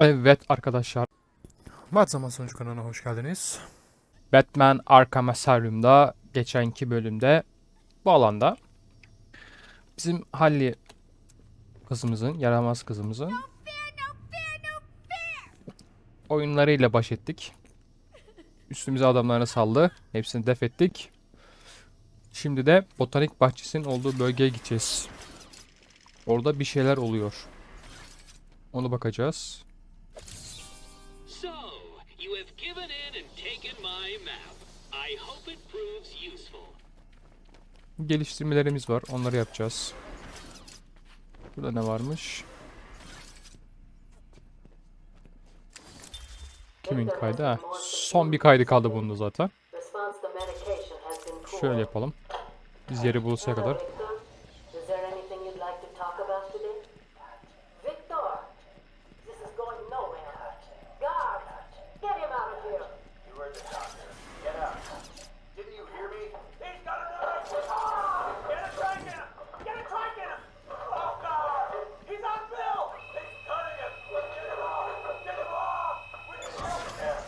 Evet arkadaşlar. Mat Zaman Sonucu kanalına hoş geldiniz. Batman Arkham Asylum'da geçenki bölümde bu alanda bizim Hallie kızımızın, yaramaz kızımızın oyunlarıyla baş ettik. Üstümüze adamlarını saldı. Hepsini def ettik. Şimdi de botanik bahçesinin olduğu bölgeye gideceğiz. Orada bir şeyler oluyor. Onu bakacağız. Geliştirmelerimiz var. Onları yapacağız. Burada ne varmış? Kimin kaydı? Ha, son bir kaydı kaldı bunda zaten. Şöyle yapalım. Biz yeri buluşana kadar. Victor, is there anything you'd like to talk about today? Victor, this is going nowhere. Guard, get him out of here. You heard the doctor. Get out. Didn't you hear me? He's got a knife! Ah! Get a strike in him! Get a strike in him! Oh, God! He's on Bill! He's cutting him! Get him off! Get him off! We need help here!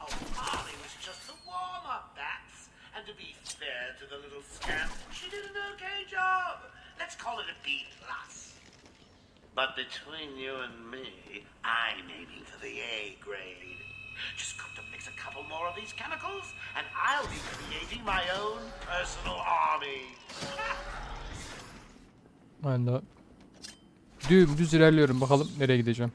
Oh, Molly was just a warm-up, Bats. And to be fair to the little scamp, she did an okay job. Let's call it a B plus. But between you and me, I'm aiming for the A grade. Just got to mix a couple more of these chemicals, and I'll be creating my own personal army. Ben de dümdüz ilerliyorum. Bakalım nereye gideceğim.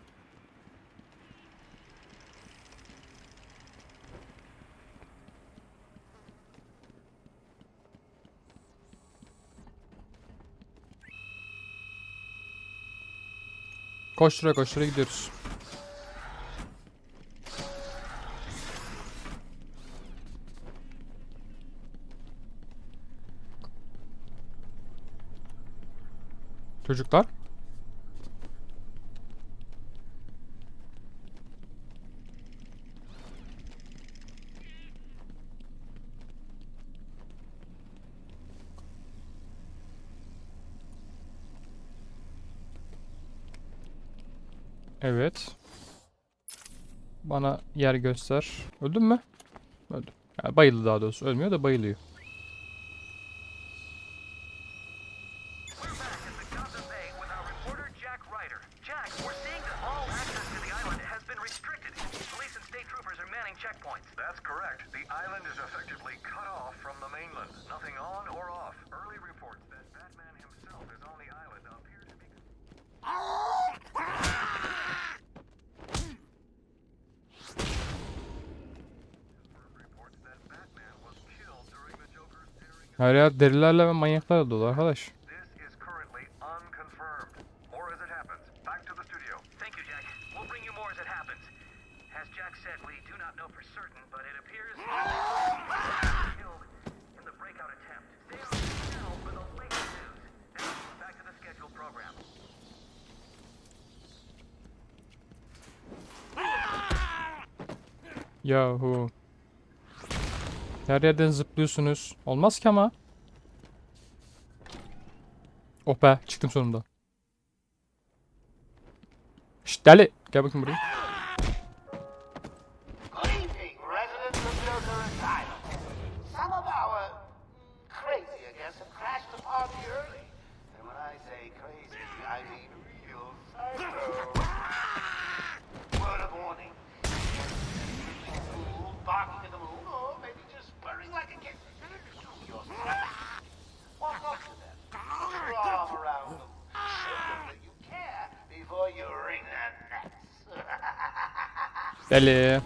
Koştura koştura gidiyoruz. Çocuklar. Evet. Bana yer göster. Öldün mü? Öldüm. Yani bayıldı daha doğrusu. Ölmüyor da bayılıyor. We're back at the Gotham Bay with our reporter Jack Ryder. Jack, we're seeing that all access to the island has been restricted. Police and state troopers are manning checkpoints. That's correct. The island is effectively cut off from the mainland. Nothing on or off. Early reports that Batman himself is on the island appear to be. Reports that Batman was killed during the Joker's daring. Her yer delilerle ve manyaklarla dolu arkadaş. This is currently unconfirmed. More as it happens. Back to the studio. Thank you, Jack. We'll bring you more as it happens. As Jack said, we do not know for certain, but it appears killed in the breakout attempt. Stay on the channel for the latest news. Now, back to the scheduled program. Yahu. Her yerden zıplıyorsunuz. Olmaz ki ama. Oh be çıktım sonunda. Şşt deli. Gel bakayım buraya. Deli.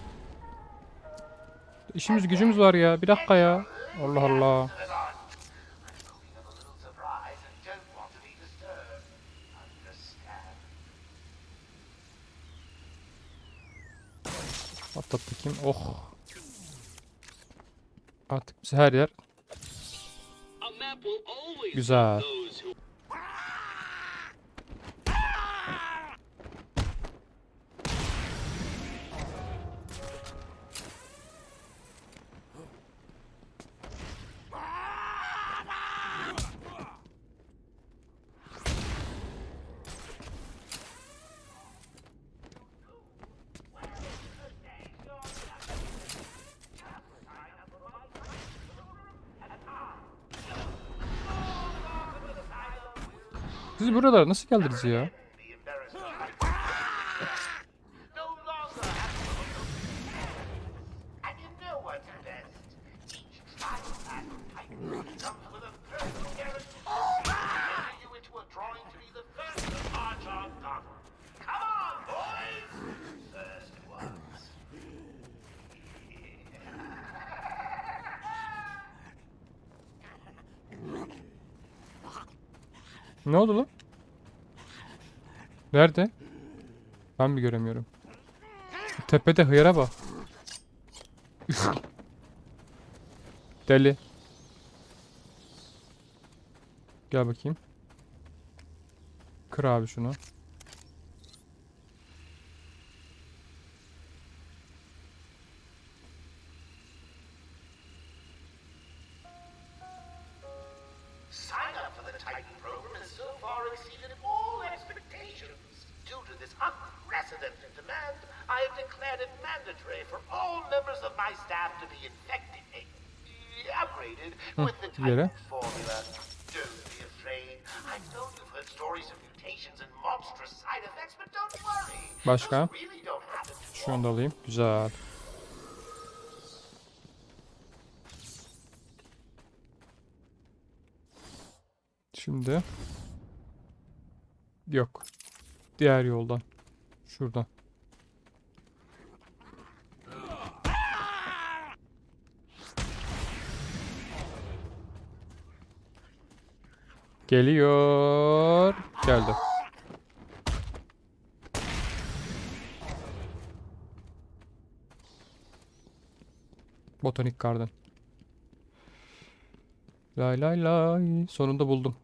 İşimiz gücümüz var ya. Bir dakika ya. Allah Allah. I'm hoping of a little surprise and don't want to be disturbed. Understand? Atlat bakayım. Oh. Artık bize her yer Güzel. help those who Siz buralara nasıl geldiniz ya? Be embarrassed to fight. No longer have to And you know what's best? Each trial pack Titan comes with a personal guarantee. Turning you into a drawing to be the first to march on Gotham. Come on, boys! First ones. Ne oldu lan? Nerede? Ben mi göremiyorum? Tepede hıyara bak. Deli. Gel bakayım. Kır abi şunu. Sign up for the Titan program has so far exceeded to this unprecedented demand, I have declared it mandatory for all members of my staff to be infected, eh, upgraded with the. Titan formula. Don't be afraid. I know you've heard stories of mutations and monstrous side effects, but don't worry. Başka? Şunu da alayım. Güzel. Şimdi yok. Diğer yoldan. Şuradan. Geliyor. Geldi. Botanik Garden. Lay lay lay. Sonunda buldum.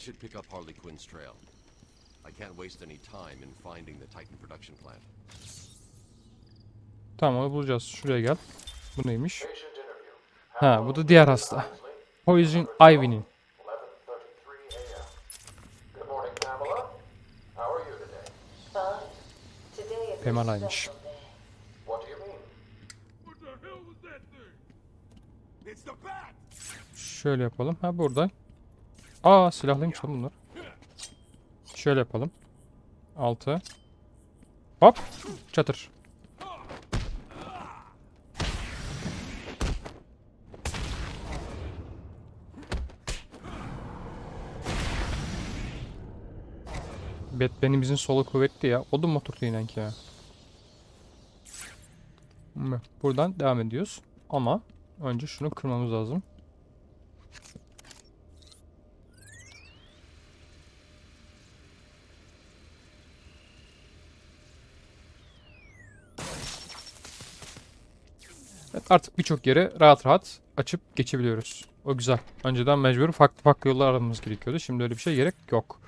Should pick up Harley Quinn's trail. I can't waste any time in finding the Titan production plant. Tamam onu bulacağız. Şuraya gel. Bu neymiş? Ha bu da diğer hasta. Poison Ivy'nin. 11:33 a.m. Good morning, Pamela. How are you today? Fine. Today is a Pamela'ymış. special day. What do you mean? Şöyle yapalım. Ha burada. Aa silahlıymış lan bunlar. Şöyle yapalım. 6. Hop. Çatır. Batman'imizin solu kuvvetli ya. O da motorlu inen ki ya. Buradan devam ediyoruz. Ama önce şunu kırmamız lazım. Evet, artık birçok yere rahat rahat açıp geçebiliyoruz. O güzel. Önceden mecbur farklı farklı yollar aramamız gerekiyordu. Şimdi öyle bir şey gerek yok.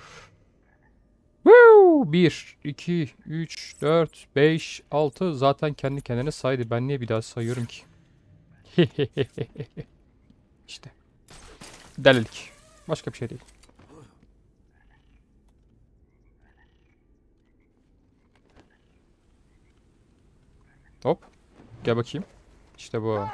Woo! 1, 2, 3, 4, 5, 6 zaten kendi kendine saydı. Ben niye bir daha sayıyorum ki? işte. Delilik. Başka bir şey değil. Hop. Gel bakayım. İşte bu.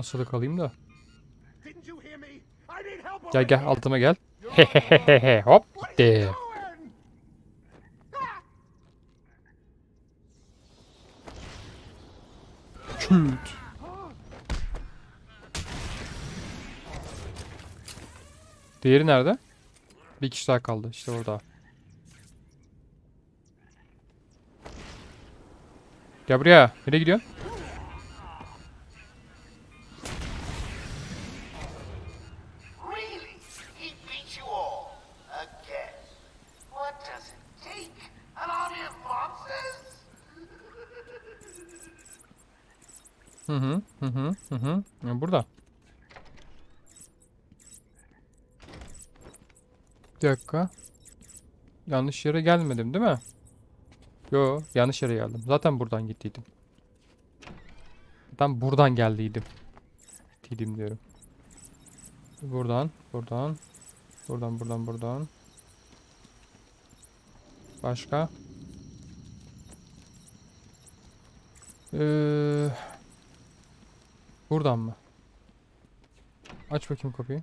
Asılı kalayım da. Gel gel altıma gel. Hehehehe hop gitti. doing? Ah! Diğeri nerede? Bir kişi daha kaldı. İşte orada. Gel buraya. Nereye gidiyorsun? Really? He beat you all? Again? What does it take? An army of monsters? Hı hı hı hı hı hı. Ya burada. Bir dakika. Yanlış yere gelmedim değil mi? Yo, yanlış yere geldim. Zaten buradan gittiydim. Zaten buradan geldiydim. Gittiydim diyorum. Buradan, buradan. Buradan, buradan, buradan. Başka? Ee, buradan mı? Aç bakayım kapıyı.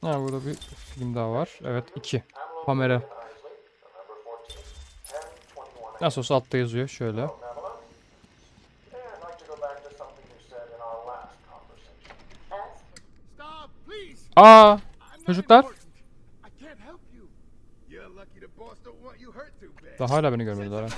Ha burada bir film daha var. Evet iki. Kamera. Isley, November 14th, 1021 Nasıl olsa altta yazıyor şöyle. Pamela. Yeah, Daha hala beni görmediler ha.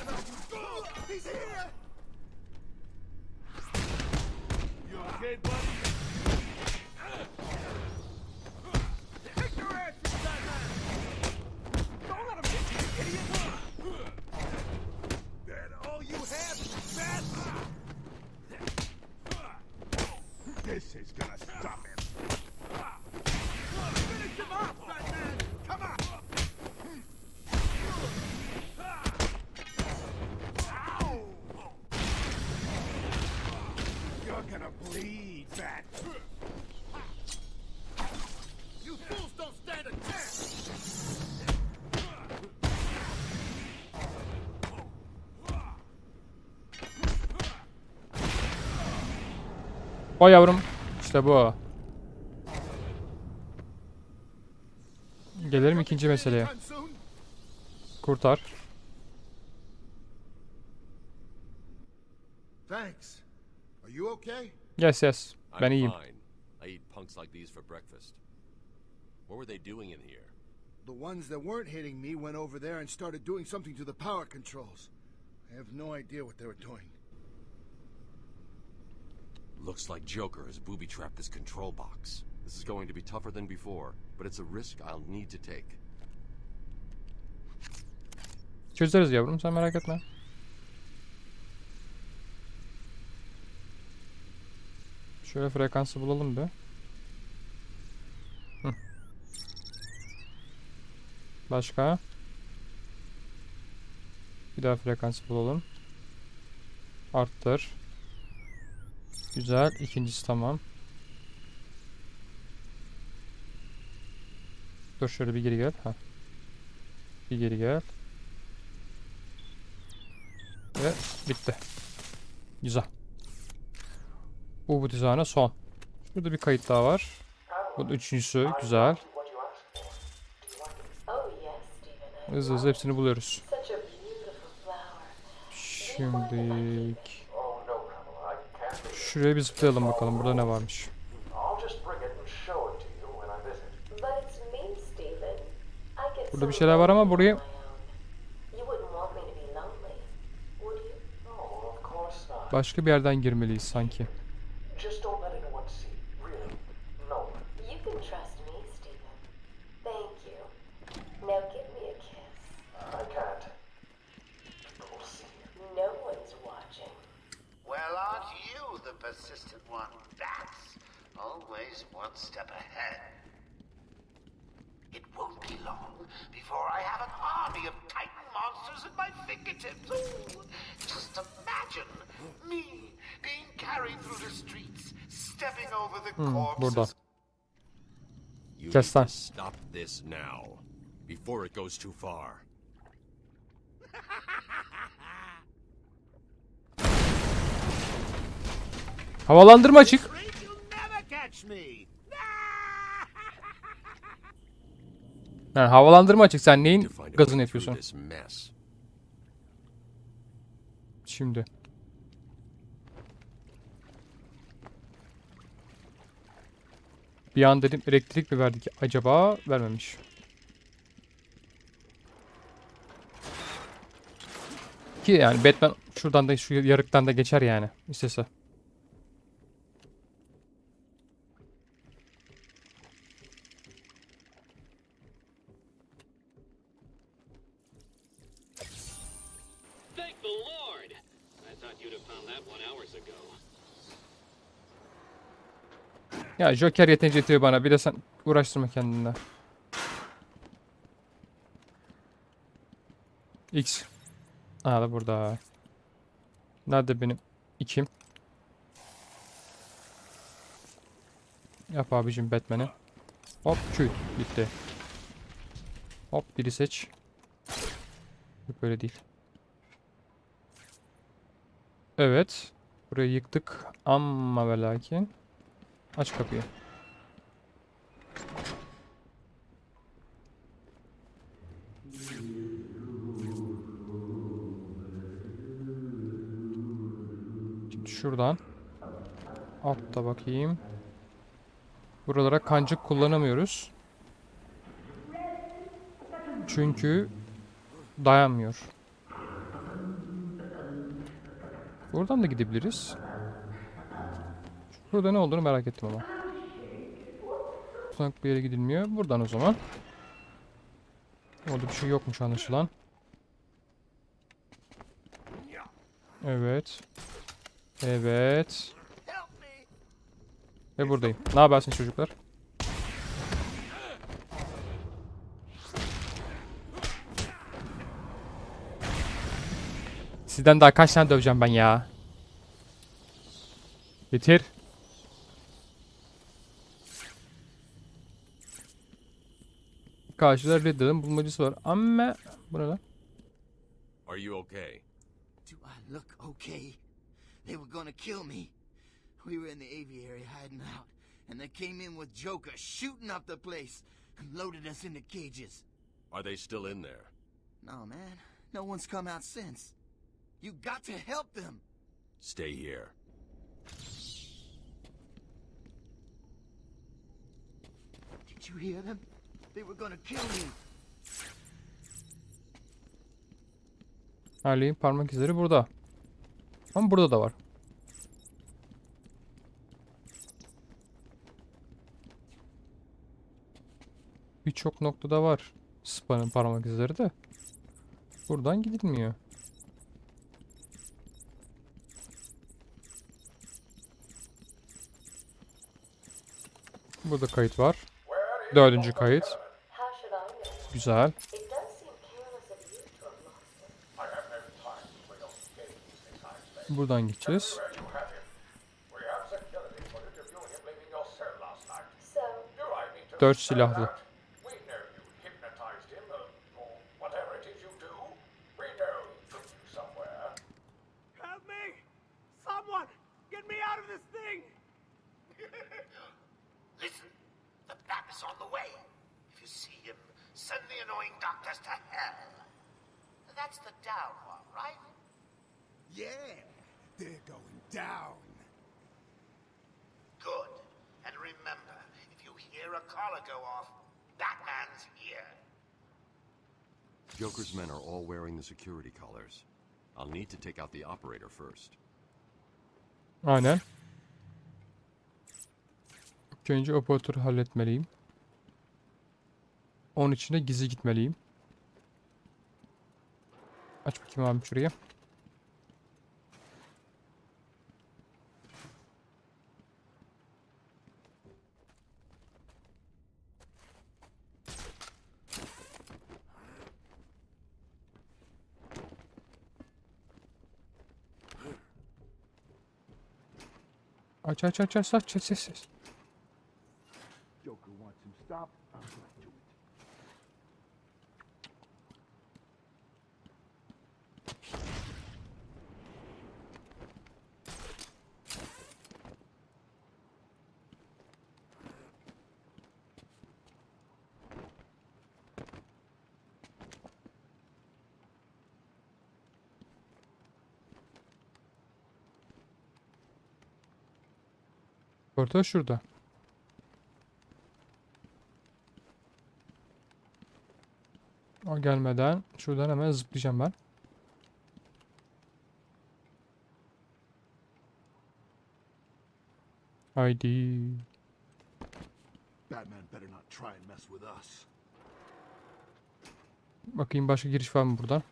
O yavrum. İşte bu. Gelelim ikinci meseleye. Kurtar. Thanks. Are you okay? Yes yes. Ben iyiyim. I eat punks like these for breakfast. What were they doing in here? The ones that weren't hitting me went over there and started doing something to the power controls. I have no idea what they were doing. Looks like Joker has booby-trapped this control box. This is going to be tougher than before, but it's a risk I'll need to take. Çözeriz yavrum sen merak etme. Şöyle frekansı bulalım bir. Başka? Bir daha frekansı bulalım. Arttır. Güzel. İkincisi tamam. Dur şöyle bir geri gel. Ha. Bir geri gel. Ve bitti. Güzel. Bu bu dizayna son. Şurada bir kayıt daha var. Bu da üçüncüsü. Güzel. Hızlı hızlı hepsini buluyoruz. Şimdi Oh no, Pamela, I can't leave. Şuraya bir zıplayalım bakalım. Burada ne varmış. Burada bir şeyler var ama buraya-. Başka bir yerden girmeliyiz sanki. Persistent one, Bats? Always one step ahead. It won't be long before I have an army of Titan monsters at my fingertips. Ooh, just imagine me being carried through the streets, stepping over the corpses. burada. You Kes need lan. to stop this now, before it goes too far. Havalandırma açık. Ha, havalandırma açık. Sen neyin gazını yapıyorsun? Şimdi. Bir an dedim elektrik mi verdik acaba? Vermemiş. Ki yani Batman şuradan da şu yarıktan da geçer yani istese. Joker yeterince yetiyor bana. Bir de sen uğraştırma kendini. X. Aa da burada. Nerede benim ikim? Yap abicim Batman'i. Hop küt bitti. Hop biri seç. Böyle değil. Evet. Burayı yıktık ama ve lakin. Aç kapıyı. Şimdi şuradan. Altta bakayım. Buralara kancık kullanamıyoruz. Çünkü dayanmıyor. Buradan da gidebiliriz. Burada ne olduğunu merak ettim ama. Buradan bir yere gidilmiyor. Buradan o zaman. Orada bir şey yokmuş anlaşılan. Evet. Evet. Ve buradayım. Ne habersiniz çocuklar? Sizden daha kaç tane döveceğim ben ya? Bitir. Karşıda Riddler'ın bulmacası var. Ama bu ne lan? Are you okay? Do I look okay? They were gonna kill me. We were in the aviary hiding out, and they came in with Joker shooting up the place and loaded us into cages. Are they still in there? No, man. No one's come out since. You got to help them. Stay here. Did you hear them? They were gonna kill me. Harley'in parmak izleri burada. Ama burada da var. Birçok noktada var. Spa'nın parmak izleri de. Buradan gidilmiyor. Burada kayıt var. Dördüncü kayıt. How should I know? Güzel. Buradan gideceğiz. Where you have him. We have security footage of you and him leaving your cell last night. So, Do I need to Dört spell silahlı. that? We know you hypnotized him, uh, or whatever it is you do. We know he took you somewhere. Help me! Someone! Get me out of this thing! Listen, the bat is on the way. If you see him, send the annoying doctors to hell. That's the down one, right? Yeah, they're going down. Good. And remember, if you hear a collar go off, Batman's here. Joker's men are all wearing the security collars. I'll need to take out the operator first. Aynen. İlk önce operatörü halletmeliyim. Onun için de gizli gitmeliyim. Aç bakayım abi şurayı. Aç aç aç aç aç ses ses. Joker wants him stopped. I'm going to it. Orta şurada. O gelmeden şuradan hemen zıplayacağım ben. Haydi. Batman better not try and mess with us. Bakayım başka giriş var mı buradan?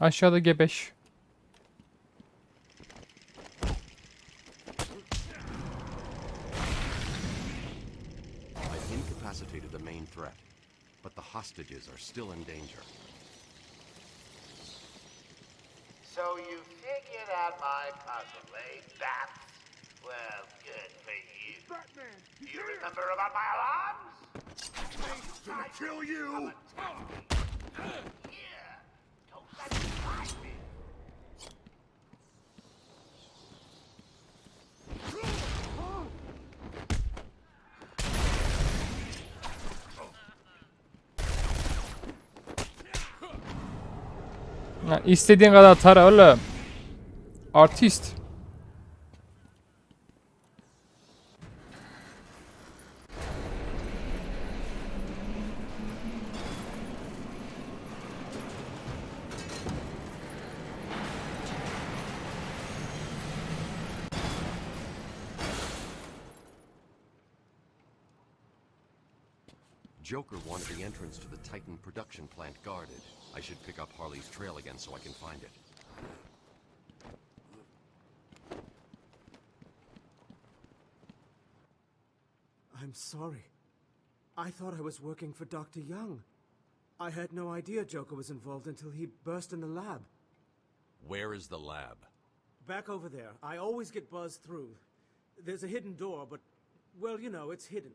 Aşağıda gebeş. I've incapacitated the main threat, but the hostages are still in danger. So you figured out my puzzle, eh, Bats? Well, good for you. Batman! You remember about my alarms? Gonna kill you! Ha, istediğin kadar tara oğlum. Artist. Joker wanted the entrance to the Titan production plant guarded. I should pick up Harley's trail again so I can find it. I'm sorry. I thought I was working for Dr. Young. I had no idea Joker was involved until he burst in the lab. Where is the lab? Back over there. I always get buzzed through. There's a hidden door, but, well, you know, it's hidden.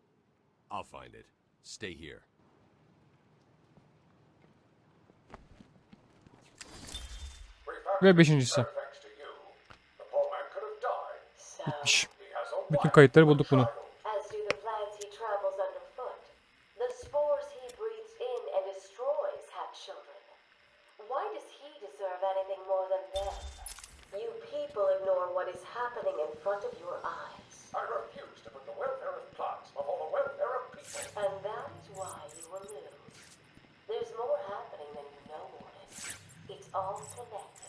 I'll find it. Stay here. Died. So, Bitmiş. Bütün kayıtları bulduk bunu. child. as do the plants he travels underfoot. The spores he breathes in and destroys have children. Why does he deserve anything more than them? You people ignore what is happening in front of your eyes. I refuse to put the welfare of plants before the welfare of people. And that is why you will lose. There's more happening than you know, Warden. It's all connected.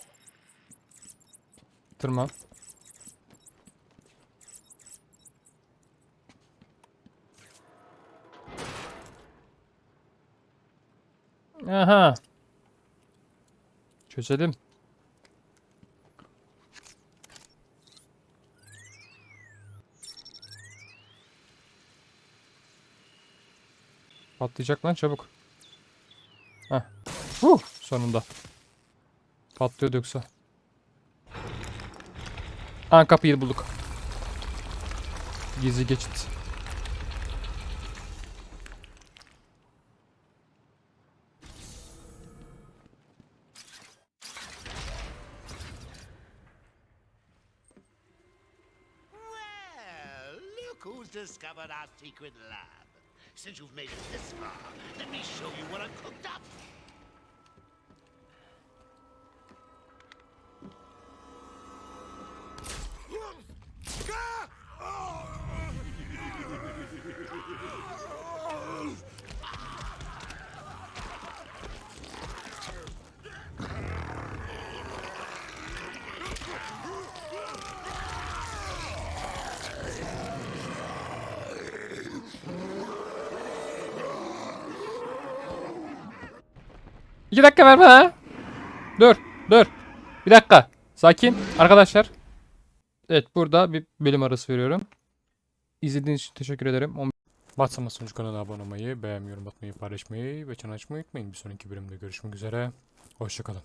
Tırman. Aha. Çözelim. Patlayacak lan çabuk. Heh. Huh, sonunda. Patlıyordu yoksa. Aa kapıyı bulduk. Gizli geçit. Secret lab. Since you've made it this far, let me show you what I've cooked up. İki dakika verme ha. Dur, dur. Bir dakika. Sakin arkadaşlar. Evet burada bir bölüm arası veriyorum. İzlediğiniz için teşekkür ederim. On- WhatsApp sunucu kanalına abone olmayı, beğenmeyi, yorum atmayı, paylaşmayı ve çan açmayı unutmayın. Bir sonraki bölümde görüşmek üzere. Hoşçakalın.